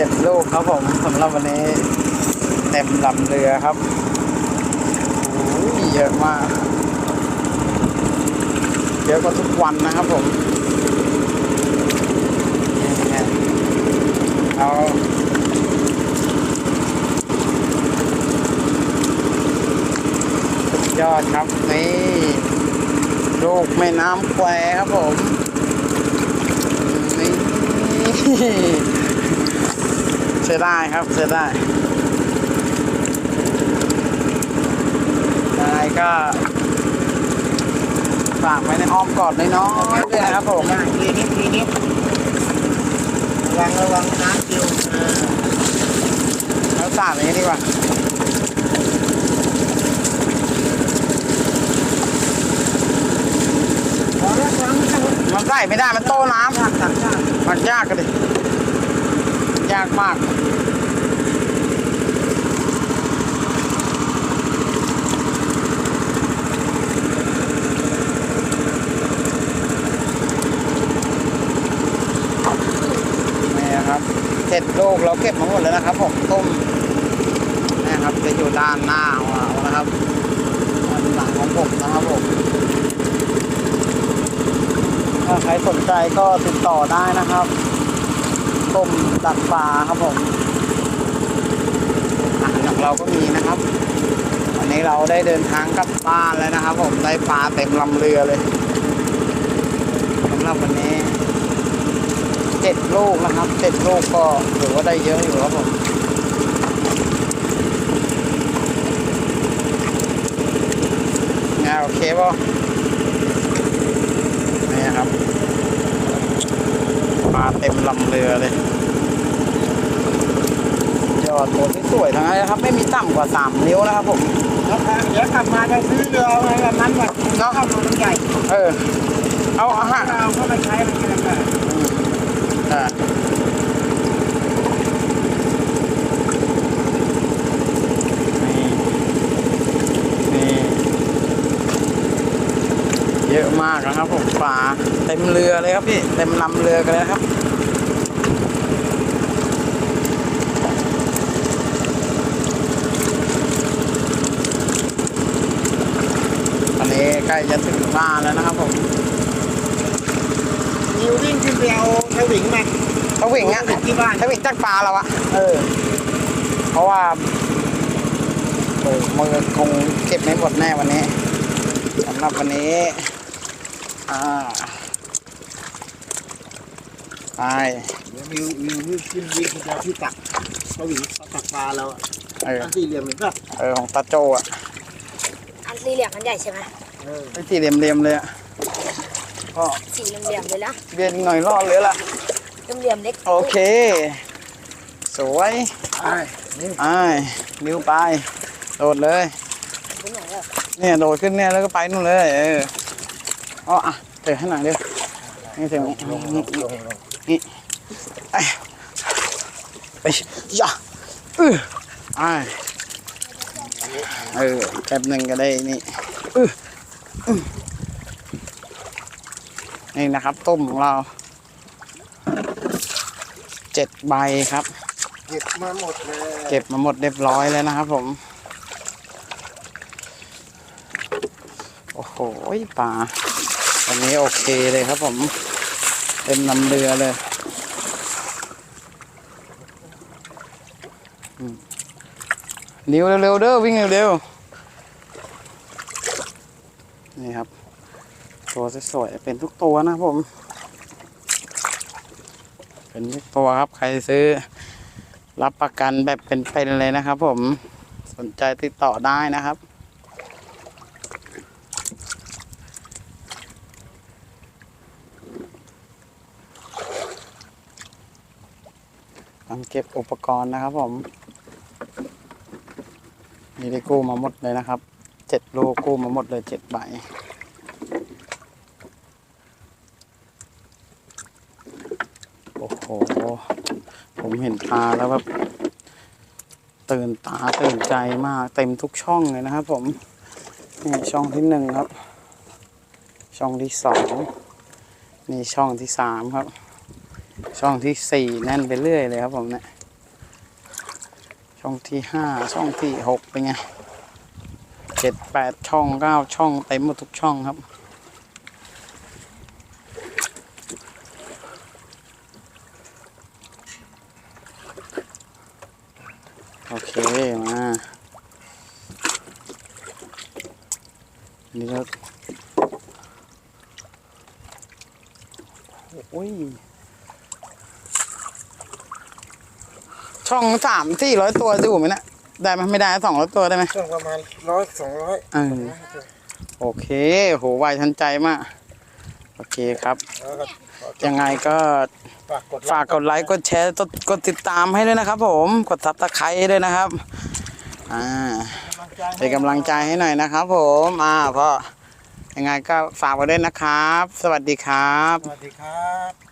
เจ็ดลูกครับผมสำหรับวันนี้ เต็มลำเรือครับโอ้ยเยอะมากเยอะกว่าทุกวันนะครับผมนี่ๆเอาสุดยอดครับนี่ลูกแม่น้ำแควครับผมนี่ ใช้ได้ครับใช้ได้ยังไงก็ฝากไว้ในอ้อมกอดน้อยๆด้วยนะครับผมได้ทีนี้ทีนี้ระวังระวังน้ำกิวเออแล้วสาดอย่างนี้ดีกว่าพอแล้วฟังทั้งหมดมันใส่ไม่ได้มันโต้น้ยากตัดยากำมันยากกันดิ ยากมากนี่ครับเจ็ดลูกเราเก็บมาหมดแล้วนะครับผมต้มนี่ครับจะอยู่ด้านหน้าของเรานะครับด้านหลังของผมนะครับผมถ้าใครสนใจก็ติดต่อได้นะครับ ต้มดักปลาครับผมอาหารของเราก็มีนะครับ วันนี้เราได้เดินทางกลับบ้านแล้วนะครับ ผมได้ปลาเต็มลำเรือเลยสำหรับวันนี้เจ็ดลูกนะครับเจ็ดลูกก็ถือว่าได้เยอะอยู่ครับผมงานโอเคป่ะนี่ครับ ปลาเต็มลำเรือเลย ยอดตัวที่สวยทั้งนั้นเลยครับไม่มีต่ำกว่า 3 นิ้วนะครับผมแล้วพาเดี๋ยวกลับมาจะซื้อเรือเอาอะไรแบบนั้นแบบเนาะเข้ามามันใหญ่เออ เอาอาหารถ้าเอาเข้ามาใช้มันจะลำบากอ่านี่นี่เยอะ มากนะครับผมปลาเต็มเรือเลยครับพี่เต็มลำเรือกันเลยนะครับอันนี้ใกล้จะถึงบ้านแล้วนะครับผมนิววิ่งขึ้นไปเอาสวิงมาทวิ่งอะสวิงที่บ้านทวิ่งจักปลาเราอะเออ เพราะว่าโอ้มือคงเก็บไม่หมดแน่วันนี้สำหรับวันนี้ อ่าไปเดี๋ยวนิวนิววิ่งขึ้นวิ่งขึ้นไปเอาที่ตักสวิงเอาตักปลาเราอะเอออันสี่เหลี่ยมเห็นป่ะเออของตาโจอะอันสี่เหลี่ยมมันใหญ่ใช่ไหมเออไอ้ที่เหลี่ยมๆเลยอะก็สี่เหลี่ยมๆเลยนะเบียนหน่อยรอดเลยละเหลี่ยมๆเล็กโอเค สวยไอ้นี่ไอ้นิ้วไปโดดเลยไปไหนแล้วเนี่ยโดดขึ้นเนี่ยแล้วก็ไปนู่นเลยเออ อ๋ออะเตะให้หน่อยดินี่ถึงลงลงลงลงไอ้ไปย่าเออไอ้เออแป๊บหนึ่งก็ได้นี่เอออืมนี่นะครับ ต้มของเราเจ็ดใบครับ เก็บมาหมดเลยเก็บมาหมดเรียบร้อยแล้วนะครับผมโอ้โหปลา วันนี้โอเคเลยครับผมเต็มลำเรือเลยอืมเร็วเร็วๆเด้อวิ่งเร็วๆนี่ครับ ตัวสวยๆเป็นทุกตัวนะผม เป็นทุกตัวครับใครซื้อ รับประกันแบบเป็นๆเลยนะครับผมสนใจติดต่อได้นะครับ การเก็บอุปกรณ์นะครับผมนี่ได้กู้มาหมดเลยนะครับเจ็ดลูกกู้มาหมดเลยเจ็ดใบโอ้โห ผมเห็นปลาแล้วแบบตื่นตาตื่นใจมากเต็มทุกช่องเลยนะครับผมนี่ช่องที่หนึ่งครับ ช่องที่สองนี่ช่องที่สามครับ ช่องที่สี่แน่นไปเรื่อยเลยครับผมเนี่ยช่องที่ห้าช่องที่หกเป็นไงเจ็ดแปดช่องเก้าช่องเต็มหมดทุกช่องครับ โอเค มาอันนี่ก็โอ้ย ช่องสามสี่ร้อยตัวดูไหมเนะได้ไหมไม่ได้สองร้อยตัวได้ไหมช่วงประมาณร้อยสองร้อยเออโอเคโหไวทันใจมาก โอเคครับ แล้วก็ขอยังไงก็ฝากกดฝากกดไลค์กดแชร์กดกดติดตามให้ด้วยนะครับผมกดซับสไครต์ด้วยนะครับอ่าเป็นกำลังใจให้หน่อยนะครับ ผมอ่าเพราะยังไงก็ฝากไว้ด้วยนะครับ สวัสดีครับ สวัสดีครับ